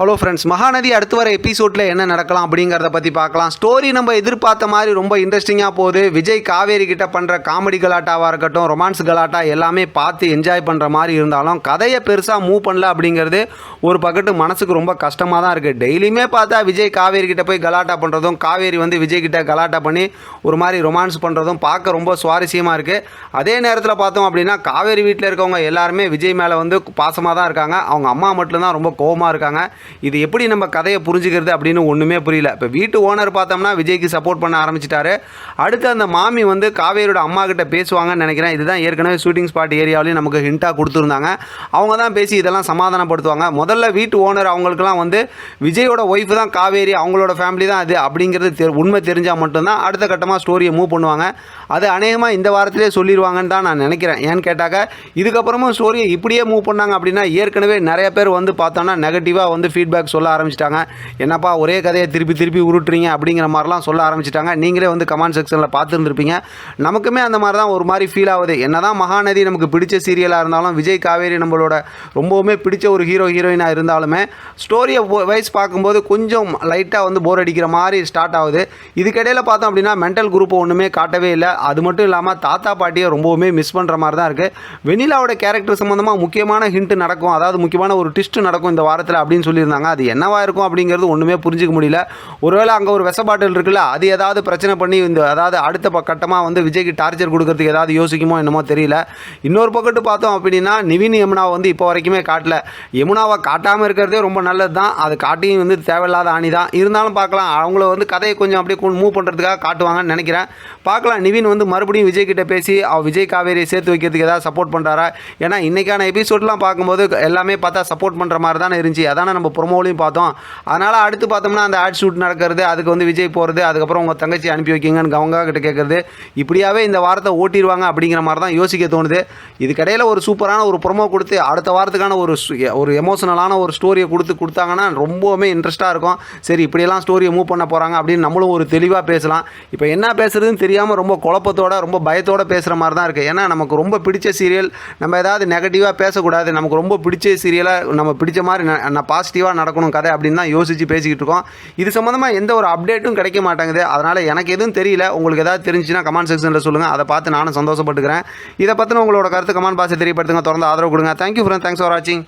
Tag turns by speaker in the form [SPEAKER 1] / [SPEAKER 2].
[SPEAKER 1] Hello friends Mahanadi அடுத்து வர எபிசோடில் என்ன நடக்கலாம் அப்படிங்கிறத பற்றி பார்க்கலாம். ஸ்டோரி நம்ம எதிர்பார்த்த மாதிரி ரொம்ப இன்ட்ரெஸ்டிங்காக போகுது. விஜய் காவேரி கிட்ட பண்ணுற காமெடி கலாட்டாவாக இருக்கட்டும் ரொமான்ஸ் கலாட்டா எல்லாமே பார்த்து என்ஜாய் பண்ணுற மாதிரி இருந்தாலும் கதையை பெருசாக மூவ் பண்ணல அப்படிங்கிறது ஒரு பக்கத்து மனசுக்கு ரொம்ப கஷ்டமாக தான் இருக்குது டெய்லியுமே பார்த்தா விஜய் காவேரி கிட்ட போய் கலாட்டா பண்ணுறதும் காவேரி வந்து விஜய் கிட்ட கலாட்டா பண்ணி ஒரு மாதிரி ரொமான்ஸ் பண்ணுறதும் பார்க்க ரொம்ப சுவாரஸ்யமாக இருக்குது அதே நேரத்தில் பார்த்தோம் அப்படின்னா காவேரி வீட்டில் இருக்கவங்க எல்லாருமே விஜய் மேலே வந்து பாசமாக தான் இருக்காங்க. அவங்க அம்மா மட்டும்தான் ரொம்ப கோவமாக இருக்காங்க. இது எப்படி நம்ம கதையை புரிஞ்சுக்கிறது அப்படின்னு ஒன்றுமே புரியல. இப்போ வீட்டு ஓனர் பார்த்தோம்னா விஜய்க்கு சப்போர்ட் பண்ண ஆரம்பிச்சிட்டாரு. அடுத்து அந்த மாமி வந்து காவேரியோட அம்மா கிட்ட பேசுவாங்கன்னு நினைக்கிறேன். இதுதான் ஏற்கனவே ஷூட்டிங் ஸ்பாட் ஏரியாவிலையும் நமக்கு ஹிண்ட்டாக கொடுத்துருந்தாங்க. அவங்க தான் பேசி இதெல்லாம் சமாதானப்படுத்துவாங்க. முதல்ல வீட்டு ஓனர் அவங்களுக்குலாம் வந்து விஜயோட ஒய்ஃப் தான் காவேரி அவங்களோட ஃபேமிலி தான் அது அப்படிங்கிறது தெ உண்மை தெரிஞ்சால் மட்டும்தான் அடுத்த கட்டமாக ஸ்டோரியை மூவ் பண்ணுவாங்க. அது அநேகமாக இந்த வாரத்திலே சொல்லிடுவாங்கன்னு தான் நான் நினைக்கிறேன். ஏன்னு கேட்டாக்க இதுக்கப்புறமும் ஸ்டோரியை இப்படியே மூவ் பண்ணாங்க அப்படின்னா ஏற்கனவே நிறைய பேர் வந்து பார்த்தோன்னா நெகட்டிவாக வந்து ஃபீட்பேக் சொல்ல ஆரம்பிச்சிட்டாங்க. என்னப்பா ஒரே கதையை திருப்பி திருப்பி உருட்டுறீங்க அப்படிங்கிற மாதிரிலாம் சொல்ல ஆரம்பிச்சிட்டாங்க. நீங்களே வந்து கமெண்ட் செக்ஷனில் பார்த்துருந்துருப்பீங்க. நமக்குமே அந்த மாதிரி தான் ஒரு மாதிரி ஃபீல் ஆகுது. என்ன தான் மகாநதி நமக்கு பிடிச்ச சீரியலாக இருந்தாலும் விஜய் காவேரி நம்மளோட ரொம்பவுமே பிடிச்ச ஒரு ஹீரோ ஹீரோயினாக இருந்தாலுமே ஸ்டோரியை வைஸ் பார்க்கும்போது கொஞ்சம் லைட்டாக வந்து போர் அடிக்கிற மாதிரி ஸ்டார்ட் ஆகுது. இதுக்கிடையில் பார்த்தோம் அப்படின்னா மென்டல் குரூப்பை ஒன்றுமே காட்டவே இல்லை. அது மட்டும் இல்லாமல் தாத்தா பாட்டியை ரொம்பவுமே மிஸ் பண்ணுற மாதிரி தான் இருக்குது வெனிலாவோட கேரக்டர் சம்மந்தமாக முக்கியமான ஹிண்ட் நடக்கும். அதாவது முக்கியமான ஒரு ட்விஸ்ட் நடக்கும் இந்த வாரத்தில் அப்படின்னு சொல்லி சொல்லியிருந்தாங்க அது என்னவா இருக்கும் அப்படிங்கிறது ஒன்றுமே புரிஞ்சிக்க முடியல. ஒருவேளை அங்கே ஒரு விஷ பாட்டில் இருக்குல்ல அது ஏதாவது பிரச்சனை பண்ணி இந்த அதாவது அடுத்த ப- கட்டமாக வந்து விஜய்க்கு டார்ச்சர் கொடுக்கறதுக்கு ஏதாவது யோசிக்குமோ என்னமோ தெரியல. இன்னொரு பக்கத்து பார்த்தோம் அப்படின்னா நிவின் யமுனாவை வந்து இப்போ வரைக்குமே காட்டல. யமுனாவை காட்டாமல் இருக்கிறதே ரொம்ப நல்லது தான் அது காட்டியும் வந்து தேவையில்லாத ஆணி தான். இருந்தாலும் பார்க்கலாம். அவங்கள வந்து கதையை கொஞ்சம் அப்படியே மூவ் பண்ணுறதுக்காக காட்டுவாங்கன்னு நினைக்கிறேன். பார்க்கலாம். நிவின் வந்து மறுபடியும் விஜய் கிட்ட பேசி அவ விஜய் காவேரியை சேர்த்து வைக்கிறதுக்கு ஏதாவது சப்போர்ட் பண்ணுறாரா ஏன்னா இன்றைக்கான எபிசோட்லாம் பார்க்கும்போது எல்லாமே பார்த்தா சப்போர்ட் பண்ணுற மாதிரி தானே இருந்துச்சு. அதானே நம்ம ப்ரொமோலையும் பார்த்தோம். அதனால் அடுத்து பார்த்தோம்னா அந்த ஆட் ஷூட் நடக்கிறது அதுக்கு வந்து விஜய் போகிறது அதுக்கப்புறம் உங்கள் தங்கச்சி அனுப்பி வைக்கிங்கன்னு அவங்க கிட்ட கேட்குறது இப்படியாவே இந்த வாரத்தை ஓட்டிடுவாங்க அப்படிங்கிற மாதிரி தான் யோசிக்க தோணுது. இதுக்கடையில் ஒரு சூப்பரான ஒரு ப்ரொமோ கொடுத்து அடுத்த வாரத்துக்கான ஒரு ஒரு எமோஷனலான ஒரு ஸ்டோரியை கொடுத்து கொடுத்தாங்கன்னா ரொம்பவுமே இன்ட்ரெஸ்ட்டாக இருக்கும். சரி இப்படியெல்லாம் ஸ்டோரியை மூவ் பண்ண போகிறாங்க அப்படின்னு நம்மளும் ஒரு தெளிவாக பேசலாம். இப்போ என்ன பேசுறதுன்னு தெரியாமல் ரொம்ப குழப்பத்தோட ரொம்ப பயத்தோட பேசுகிற மாதிரி தான் இருக்குது ஏன்னா நமக்கு ரொம்ப பிடிச்ச சீரியல் நம்ம ஏதாவது நெகட்டிவாக பேசக்கூடாது. நமக்கு ரொம்ப பிடிச்ச சீரியலை நம்ம பிடிச்ச மாதிரி நான் பாசிட்டிவ் பாசிட்டிவாக நடக்கணும் கதை அப்படின்னு தான் யோசித்து பேசிக்கிட்டு இருக்கோம். இது சம்மந்தமாக எந்த ஒரு அப்டேட்டும் கிடைக்க மாட்டேங்குது. அதனால் எனக்கு எதுவும் தெரியல. உங்களுக்கு ஏதாவது தெரிஞ்சுன்னா கமெண்ட் செக்ஷனில் சொல்லுங்கள் அதை பார்த்து நானும் சந்தோஷப்பட்டுக்கிறேன். இதை பற்றின உங்களோட கருத்து கமெண்ட் பாக்ஸை தெரியப்படுத்துங்க. தொடர்ந்து ஆதரவு கொடுங்க. தேங்க்யூ ஃப்ரெண்ட் தேங்க்ஸ் ஃபார் வாட்சிங்